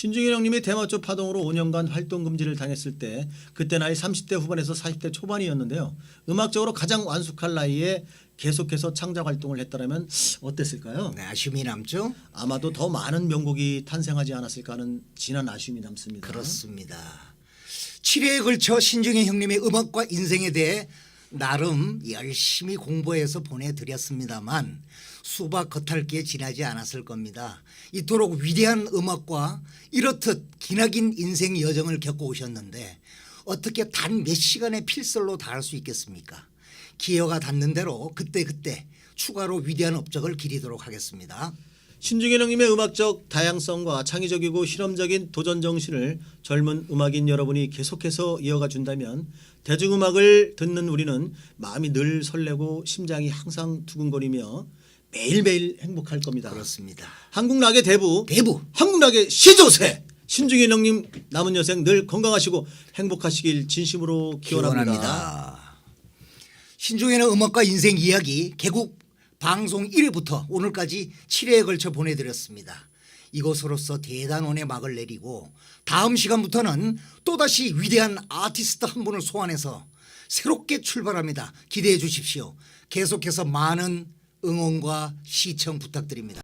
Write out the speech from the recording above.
신중일 형님이 대마초 파동으로 5년간 활동 금지를 당했을 때 그때 나이 30대 후반에서 40대 초반이었는데요. 음악적으로 가장 완숙할 나이에 계속해서 창작 활동을 했다면 어땠을까요? 네, 아쉬움이 남죠. 아마도 더 많은 명곡이 탄생하지 않았을까 하는 진한 아쉬움이 남습니다. 그렇습니다. 7회에 걸쳐 신중현 형님의 음악과 인생에 대해 나름 열심히 공부해서 보내드렸습니다만 수박 겉핥기에 지나지 않았을 겁니다. 이토록 위대한 음악과 이렇듯 기나긴 인생 여정을 겪고 오셨는데 어떻게 단 몇 시간의 필설로 다 할 수 있겠습니까? 기회가 닿는 대로 그때 그때 추가로 위대한 업적을 기리도록 하겠습니다. 신중일 형님의 음악적 다양성과 창의적이고 실험적인 도전 정신을 젊은 음악인 여러분이 계속해서 이어가 준다면 대중음악을 듣는 우리는 마음이 늘 설레고 심장이 항상 두근거리며 매일매일 행복할 겁니다. 그렇습니다. 한국 락의 대부, 대부. 한국 락의 시조새 신중일 형님 남은 여생 늘 건강하시고 행복하시길 진심으로 기원합니다. 기원합니다. 신종현의 음악과 인생 이야기 개국 방송 1회부터 오늘까지 7회에 걸쳐 보내드렸습니다. 이것으로서 대단원의 막을 내리고 다음 시간부터는 또다시 위대한 아티스트 한 분을 소환해서 새롭게 출발합니다. 기대해 주십시오. 계속해서 많은 응원과 시청 부탁드립니다.